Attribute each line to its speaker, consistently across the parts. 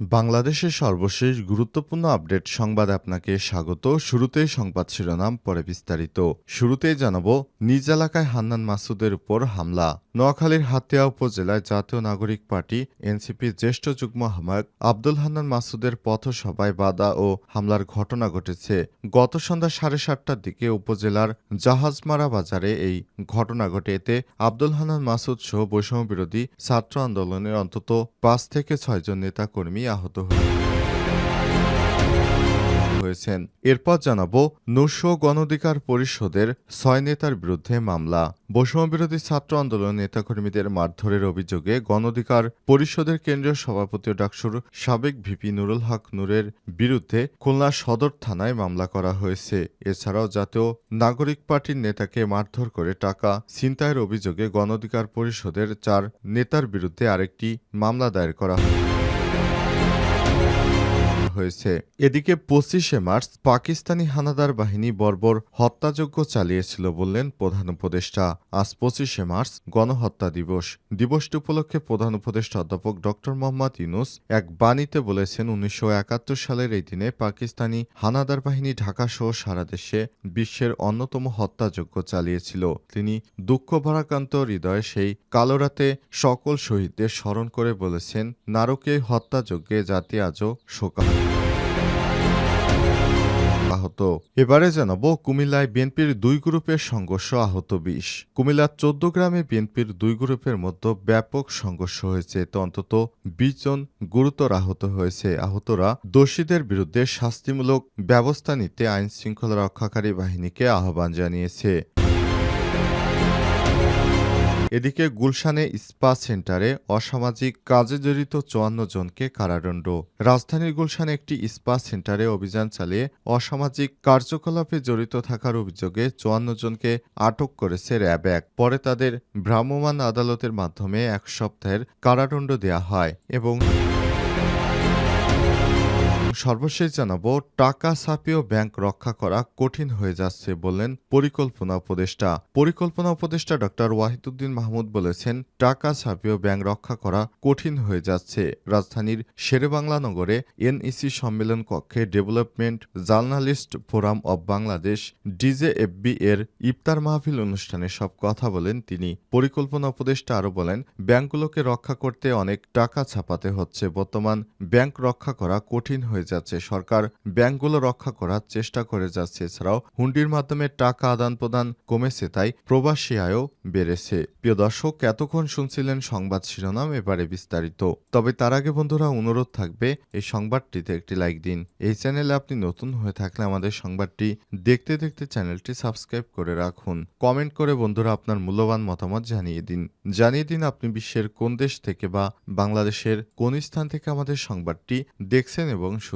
Speaker 1: বাংলাদেশের সর্বশেষ গুরুত্বপূর্ণ আপডেট সংবাদ আপনাকে স্বাগত। শুরুতেই সংবাদ শিরোনাম, পরে বিস্তারিত। শুরুতেই জানাব, নিজ এলাকায় হান্নান মাসুদের উপর হামলা। নোয়াখালীর হাতিয়া উপজেলায় জাতীয় নাগরিক পার্টি, এনসিপির জ্যেষ্ঠ যুগ্ম আহ্বায়ক আব্দুল হান্নান মাসুদের পথসভায় বাধা ও হামলার ঘটনা ঘটেছে। গত সন্ধ্যা সাড়ে সাতটার দিকে উপজেলার জাহাজমারা বাজারে এই ঘটনা ঘটে। এতে আব্দুল হান্নান মাসুদ সহ বৈষম্য বিরোধী ছাত্র আন্দোলনের অন্তত পাঁচ থেকে ছয়জন নেতাকর্মী আহত হয়েছে হয়েছেন। এরপর জানাব নৈশ গণধিকার পরিষদের ছয় নেতার বিরুদ্ধে মামলা। বৈষম্য বিরোধী ছাত্র আন্দোলন নেতাকর্মীদের মারধরের অভিযোগে গণধিকার পরিষদের কেন্দ্রীয় সভাপতি ডাকসুর সাবেক ভিপি নুরুল হক নূরের বিরুদ্ধে খুলনা সদর থানায় মামলা করা হয়েছে। এছাড়াও জাতীয় নাগরিক পার্টির নেতাকে মারধর করে টাকা ছিনতাইয়ের অভিযোগে গণধিকার পরিষদের চার নেতার বিরুদ্ধে আরেকটি মামলা দায়ের করা হয়। হয়েছে। এদিকে পঁচিশে মার্চ পাকিস্তানি হানাদার বাহিনী বর্বর হত্যাযজ্ঞ চালিয়েছিল বললেন প্রধান উপদেষ্টা। আজ পঁচিশে মার্চ গণহত্যা দিবস। দিবসটি উপলক্ষে প্রধান উপদেষ্টা অধ্যাপক ড মোহাম্মদ ইউনুস এক বাণীতে বলেছেন, উনিশশো একাত্তর সালের এই দিনে পাকিস্তানি হানাদার বাহিনী ঢাকাসহ সারা দেশে বিশ্বের অন্যতম হত্যাযজ্ঞ চালিয়েছিল। তিনি দুঃখ ভারাক্রান্ত হৃদয়ে সেই কালো রাতে সকল শহীদদের স্মরণ করে বলেছেন নারকে হত্যাযজ্ঞে জাতি আজও শোকা আহত। এবারে জানাব কুমিল্লায় বিএনপির দুই গ্রুপের সংঘর্ষ আহত বিশ। কুমিল্লার চোদ্দ গ্রামে বিএনপির দুই গ্রুপের মধ্যে ব্যাপক সংঘর্ষ হয়েছে। তো অন্তত বিশ জন গুরুতর আহত হয়েছে। আহতরা দোষীদের বিরুদ্ধে শাস্তিমূলক ব্যবস্থা নিতে আইন শৃঙ্খলা রক্ষাকারী বাহিনীকে আহ্বান জানিয়েছে। এদিকে গুলশানে স্পা সেন্টারে অসামাজিক কাজে জড়িত চুয়ান্ন জনকে কারাদণ্ড। রাজধানীর গুলশানে একটি স্পা সেন্টারে অভিযান চালিয়ে অসামাজিক কার্যকলাপে জড়িত থাকার অভিযোগে চুয়ান্ন জনকে আটক করেছে র্যাব এক। পরে তাদের ভ্রাম্যমাণ আদালতের মাধ্যমে এক সপ্তাহের কারাদণ্ড দেয়া হয় এবং সর্বশেষ জানাব, টাকা ছাপিয়েও ব্যাংক রক্ষা করা কঠিন হয়ে যাচ্ছে বললেন পরিকল্পনা উপদেষ্টা। পরিকল্পনা উপদেষ্টা ডক্টর ওয়াহিদুদ্দিন মাহমুদ বলেছেন, টাকা ছাপিয়েও ব্যাংক রক্ষা করা কঠিন হয়ে যাচ্ছে। রাজধানীর শেরেবাংলা নগরে এনইসি সম্মেলন কক্ষে development journalist forum of Bangladesh DJFB এর ইফতার মাহফিল অনুষ্ঠানে সব কথা বলেন তিনি। পরিকল্পনা উপদেষ্টা আরও বলেন, ব্যাংকগুলোকে রক্ষা করতে অনেক টাকা ছাপাতে হচ্ছে। বর্তমান ব্যাংক রক্ষা করা কঠিন হয়ে যাচ্ছে। সরকার ব্যাংকগুলো রক্ষা করার চেষ্টা করে যাচ্ছে। এছাড়াও হুন্ডির মাধ্যমে টাকা আদান প্রদান কমেছে, তাই প্রবাসী আয়ও বেড়েছে। প্রিয় দর্শক, এতক্ষণ শুনছিলেন সংবাদ শিরোনাম, এবারে বিস্তারিত। তবে তার আগে বন্ধুরা, অনুরোধ থাকবে, এই সংবাদটিতে একটি লাইক দিন। এই চ্যানেলে আপনি নতুন হয়ে থাকলে আমাদের সংবাদটি দেখতে দেখতে চ্যানেলটি সাবস্ক্রাইব করে রাখুন। কমেন্ট করে বন্ধুরা আপনার মূল্যবান মতামত জানিয়ে দিন। জানিয়ে দিন আপনি বিশ্বের কোন দেশ থেকে বা বাংলাদেশের কোন স্থান থেকে আমাদের সংবাদটি দেখছেন এবং শুনছেন।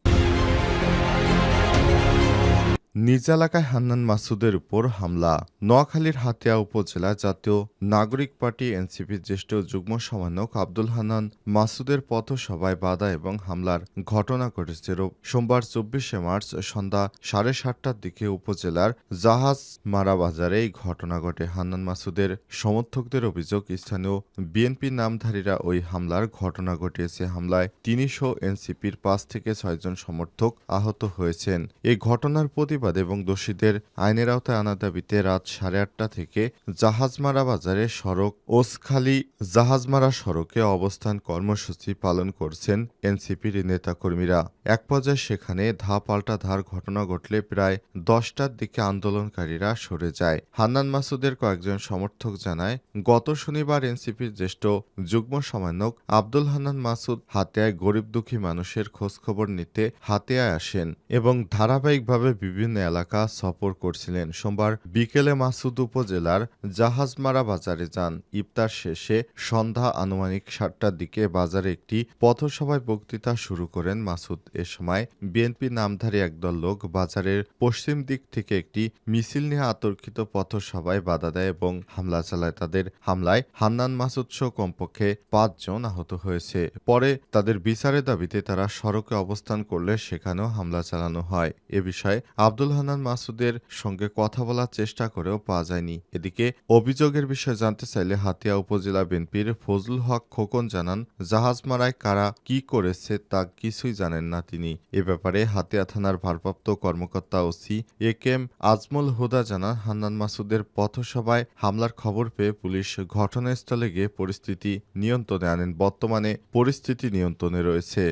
Speaker 1: নিজ এলাকায় হান্নান মাসুদের উপর হামলা। নোয়াখালীর হাতিয়া উপজেলা জাতীয় নাগরিক পার্টি এনসিপির জ্যেষ্ঠ যুগ্ম সমন্বয়ক আব্দুল হান্নান মাসুদের পথসভায় বাধা এবং হামলার ঘটনা ঘটেছে সোমবার চব্বিশে মার্চ সন্ধ্যা সাড়ে সাতটার দিকে উপজেলার জাহাজ মারা বাজারে এই ঘটনা ঘটে। হান্নান মাসুদের সমর্থকদের অভিযোগ, স্থানীয় বিএনপি নামধারীরা ওই হামলার ঘটনা ঘটিয়েছে। হামলায় তিনশো এনসিপির পাঁচ থেকে ছয়জন সমর্থক আহত হয়েছেন। এই ঘটনার প্রতিবাদ এবং দোষীদের আইনের আওতায় আনা দাবিতে রাত সাড়ে আটটা থেকে জাহাজমারা বাজারে সড়ক ওসখালী জাহাজমারা সড়কে অবস্থান কর্মসূচি পালন করছেন এনসিপির নেতাকর্মীরা। এক পর্যায়ে সেখানে ধা পাল্টা ধার ঘটনা ঘটলে প্রায় দশটার দিকে আন্দোলনকারীরা সরে যায়। হান্নান মাসুদের কয়েকজন সমর্থক জানায়, গত শনিবার এনসিপির জ্যেষ্ঠ যুগ্ম সমন্বয়ক আব্দুল হান্নান মাসুদ হাতিয়ায় গরিব দুঃখী মানুষের খোঁজখবর নিতে হাতিয়ায় আসেন এবং ধারাবাহিকভাবে বিভিন্ন এলাকা সফর করছিলেন। সোমবার বিকেলে মাসুদ উপজেলার জাহাজমারা বাজারে যান। ইফতার শেষে সন্ধ্যা আনুমানিক সাতটার দিকে বাজারে একটি পথসভায় বক্তৃতা শুরু করেন মাসুদ এ সময় বিএনপি নামধারী একদল লোক বাজারের পশ্চিম দিক থেকে একটি মিছিল নিয়ে আতর্কিত পথসভায় বাধা দেয় এবং হামলা চালায়। তাদের হামলায় হান্নান মাসুদ সহ কমপক্ষে পাঁচজন আহত হয়েছে। পরে তাদের বিচারের দাবিতে তারা সড়কে অবস্থান করলে সেখানেও হামলা চালানো হয়। এ বিষয়ে আব্দুল আব্দুল হান্নান মাসুদের সঙ্গে কথা বলার চেষ্টা করেও পাওয়া যায়নি। এদিকে অভিযোগের বিষয়ে জানতে চাইলে হাতিয়া উপজেলা বিএনপির ফজলুল হক খোকন জানান, জাহাজ মারায় কারা কি করেছে তা কিছুই জানেন না তিনি। এ ব্যাপারে হাতিয়া থানার ভারপ্রাপ্ত কর্মকর্তা OC A K M Azmal Huda জানান, হান্নান মাসুদের পথসভায় হামলার খবর পেয়ে পুলিশ ঘটনাস্থলে গিয়ে পরিস্থিতি নিয়ন্ত্রণে আনেন। বর্তমানে পরিস্থিতি নিয়ন্ত্রণে রয়েছে।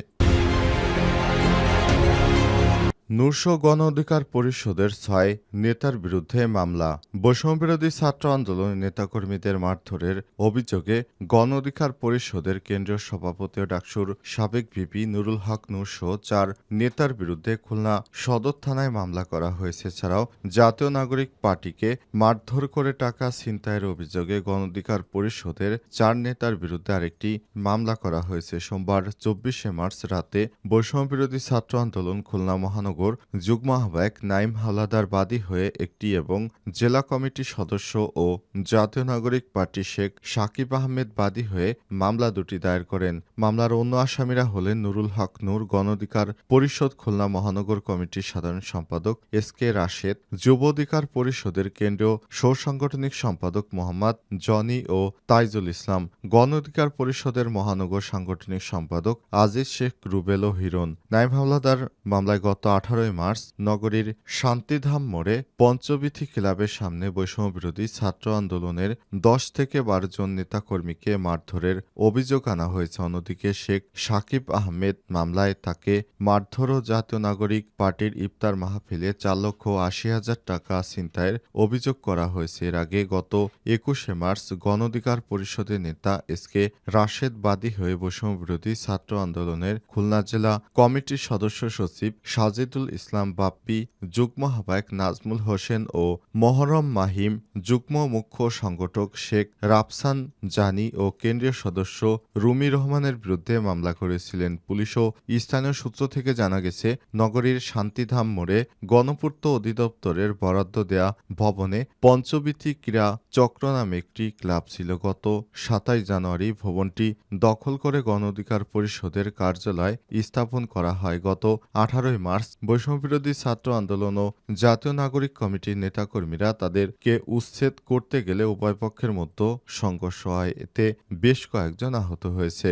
Speaker 1: নূরশো গণ অধিকার পরিষদের ছয় নেতার বিরুদ্ধে মামলা। বৈষম্যবিরোধী ছাত্র আন্দোলনের নেতাকর্মীদের মারধরের অভিযোগে গণ অধিকার পরিষদের কেন্দ্রীয় সভাপতি ডাকসুর সাবেক ভিপি নুরুল হক নূরসহ চার নেতার বিরুদ্ধে খুলনা সদর থানায় মামলা করা হয়েছে। ছাড়াও জাতীয় নাগরিক পার্টিকে মারধর করে টাকা ছিনতাইয়ের অভিযোগে গণ অধিকার পরিষদের চার নেতার বিরুদ্ধে আরেকটি মামলা করা হয়েছে। সোমবার চব্বিশে মার্চ রাতে বৈষম্যবিরোধী ছাত্র আন্দোলন খুলনা মহানগর যুগ্ম আহ্বায়ক নাইম হাওলাদার বাদী হয়ে একটি এবং জেলা কমিটির সদস্য ও জাতীয় নাগরিক পার্টি শেখ সাকিব আহমেদ বাদী হয়ে মামলা দুটি দায়ের করেন। মামলার অন্য আসামিরা হলেন নুরুল হক নূর, গণ অধিকার পরিষদ খুলনা মহানগর কমিটির সাধারণ সম্পাদক এস কে রাশেদ, যুব অধিকার পরিষদের কেন্দ্রীয় সৌসাংগঠনিক সম্পাদক মোহাম্মদ জনি ও তাইজুল ইসলাম, গণ অধিকার পরিষদের মহানগর সাংগঠনিক সম্পাদক আজিজ শেখ রুবেল ও হিরণ। নাইম হাওলাদার মামলায় গত আঠারোই মার্চ নগরীর শান্তিধাম মোড়ে পঞ্চবিথি ক্লাবের সামনে বৈষম্য বিরোধী ছাত্র আন্দোলনের দশ থেকে বারো জন নেতাকর্মীকে মারধরের অভিযোগ আনা হয়েছে। অন্যদিকে শেখ সাকিব আহমেদ মামলায় তাকে মারধর ও জাতীয় নাগরিক পার্টির ইফতার মাহফিলে চার লক্ষ আশি হাজার টাকা ছিনতাইয়ের অভিযোগ করা হয়েছে। এর আগে গত একুশে মার্চ গণ অধিকার পরিষদের নেতা এস কে রাশেদ বাদী হয়ে বৈষম্য বিরোধী ছাত্র আন্দোলনের খুলনা জেলা কমিটির সদস্য সচিব সাজিদুল ইসলাম বাপ্পি, যুগ্ম আহ্বায়ক নাজমুল হোসেন ও মহরম মাহিম, যুগ্ম মুখ্য সংগঠক শেখ রাফসান জানি ও কেন্দ্রীয় সদস্য রুমি রহমানের বিরুদ্ধে মামলা করেছিলেন পুলিশ ও স্থানীয় সূত্র থেকে জানা গেছে, নগরীর শান্তিধাম মোড়ে গণপূর্ত অধিদপ্তরের বরাদ্দ দেয়া ভবনে পঞ্চবীথি ক্রীড়া চক্র নামে একটি ক্লাব ছিল। গত সাতাইশ জানুয়ারি ভবনটি দখল করে গণ অধিকার পরিষদের কার্যালয় স্থাপন করা হয়। গত আঠারোই মার্চ বৈষম্যবিরোধী ছাত্র আন্দোলন ও জাতীয় নাগরিক কমিটির নেতাকর্মীরা তাদেরকে উচ্ছেদ করতে গেলে উভয় পক্ষের মধ্যে সংঘর্ষ হয়। এতে বেশ কয়েকজন আহত হয়েছে।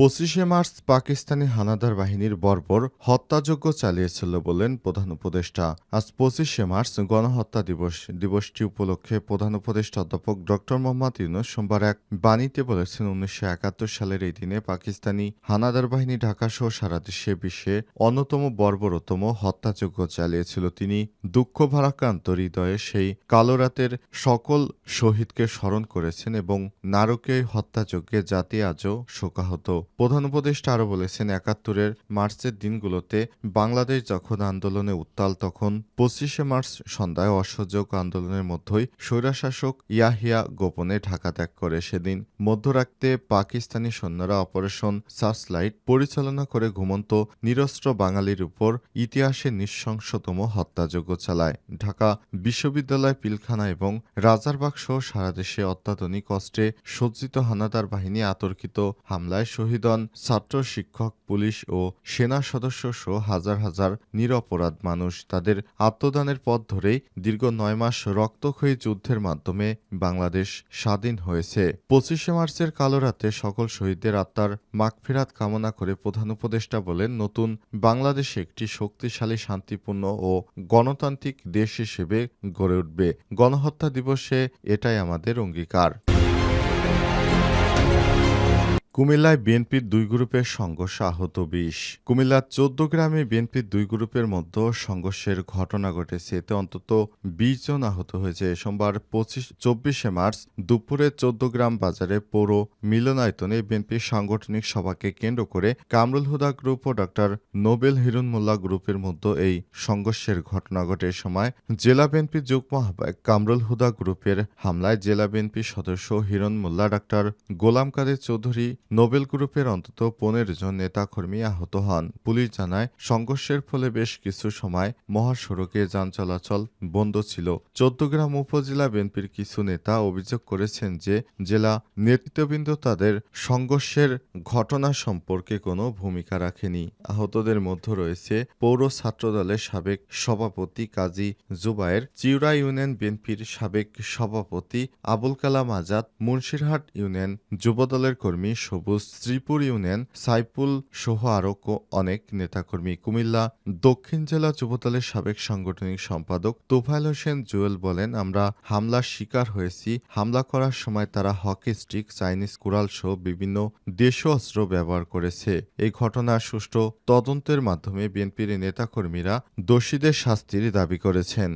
Speaker 1: পঁচিশে মার্চ পাকিস্তানি হানাদার বাহিনীর বর্বর হত্যাযজ্ঞ চালিয়েছিল বলেন প্রধান উপদেষ্টা। আজ পঁচিশে মার্চ গণহত্যা দিবস। দিবসটি উপলক্ষে প্রধান উপদেষ্টা অধ্যাপক ড মোহাম্মদ ইউনুস সোমবার এক বাণীতে বলেছেন, উনিশশো একাত্তর সালের এই দিনে পাকিস্তানি হানাদার বাহিনী ঢাকাসহ সারা দেশে বিশ্বে অন্যতম বর্বরতম হত্যাযজ্ঞ চালিয়েছিল। তিনি দুঃখ ভারাক্রান্ত হৃদয়ে সেই কালো রাতের সকল শহীদকে স্মরণ করেছেন এবং নারকীয় হত্যাযজ্ঞে জাতি আজও শোকাহত। প্রধান উপদেষ্টা আরও বলেছেন, একাত্তরের মার্চের দিনগুলোতে বাংলাদেশ যখন আন্দোলনে উত্তাল, তখন পঁচিশে মার্চ সন্ধ্যায় অসহযোগ আন্দোলনের মধ্যেই স্বৈরাশাসক ইয়াহিয়া গোপনে ঢাকা ত্যাগ করে। সেদিন মধ্যরাতে পাকিস্তানি সৈন্যরা অপারেশন সার্চলাইট পরিচালনা করে ঘুমন্ত নিরস্ত্র বাঙালির উপর ইতিহাসে নৃশংসতম হত্যাযজ্ঞ চালায়। ঢাকা বিশ্ববিদ্যালয় পিলখানা এবং রাজারবাগ সহ সারা দেশে অত্যাধুনিক কষ্টে সজ্জিত হানাদার বাহিনী আতর্কিত হামলায় শহীদ হন ছাত্র, শিক্ষক, পুলিশ ও সেনা সদস্য সহ হাজার হাজার নিরপরাধ মানুষ তাদের আত্মদানের পথ ধরেই দীর্ঘ নয় মাস রক্তক্ষয়ী যুদ্ধের মাধ্যমে বাংলাদেশ স্বাধীন হয়েছে। পঁচিশে মার্চের কালো রাতে সকল শহীদদের আত্মার মাগফিরাত কামনা করে প্রধান উপদেষ্টা বলেন, নতুন বাংলাদেশ একটি শক্তিশালী, শান্তিপূর্ণ ও গণতান্ত্রিক দেশ হিসেবে গড়ে উঠবে। গণহত্যা দিবসে এটাই আমাদের অঙ্গীকার। কুমিল্লায় বিএনপির দুই গ্রুপের সংঘর্ষ আহত বিশ। কুমিল্লার চোদ্দ গ্রামে বিএনপির দুই গ্রুপের মধ্যে সংঘর্ষের ঘটনা ঘটেছে। এতে অন্তত বিশ জন আহত হয়েছে। সোমবার পঁচিশ, চব্বিশে মার্চ দুপুরে চোদ্দ গ্রাম বাজারে পৌর মিলনায়তনে বিএনপির সাংগঠনিক সভাকে কেন্দ্র করে কামরুল হুদা গ্রুপ ও ডক্টর নোবেল হিরুন মোল্লা গ্রুপের মধ্যে এই সংঘর্ষের ঘটনা ঘটে। সময় জেলা বিএনপির যুগ্ম আহ্বায়ক কামরুল হুদা গ্রুপের হামলায় জেলা বিএনপির সদস্য হিরণ মোল্লা, ডাক্তার গোলাম কাদের চৌধুরী নোবেল গ্রুপের অন্তত পনেরো জন নেতাকর্মী আহত হন। পুলিশ জানায়, সংঘর্ষের ফলে বেশ কিছু সময় মহাসড়কে যান চলাচল বন্ধ ছিল। চৌদ্দগ্রাম উপজেলা বিএনপির কিছু নেতা অভিযোগ করেছেন যে, জেলা নেতৃত্ববৃন্দ তাদের সংঘর্ষের ঘটনা সম্পর্কে কোনো ভূমিকা রাখেনি। আহতদের মধ্যে রয়েছে পৌর ছাত্রদলের সাবেক সভাপতি কাজী জুবায়ের চিউরা ইউনিয়ন বিএনপির সাবেক সভাপতি আবুল কালাম আজাদ, মুন্সিরহাট ইউনিয়ন যুবদলের কর্মী সবুজ শ্রীপুর ইউনিয়ন সাইপুল সহ আরও অনেক নেতাকর্মী। কুমিল্লা দক্ষিণ জেলা যুবদলের সাবেক সাংগঠনিক সম্পাদক তোফায়েল হোসেন জুয়েল বলেন, আমরা হামলার শিকার হয়েছি। হামলা করার সময় তারা হকি স্টিক, চাইনিজ কুড়াল সহ বিভিন্ন দেশীয় অস্ত্র ব্যবহার করেছে। এই ঘটনার সুষ্ঠু তদন্তের মাধ্যমে বিএনপির নেতাকর্মীরা দোষীদের শাস্তির দাবি করেছেন।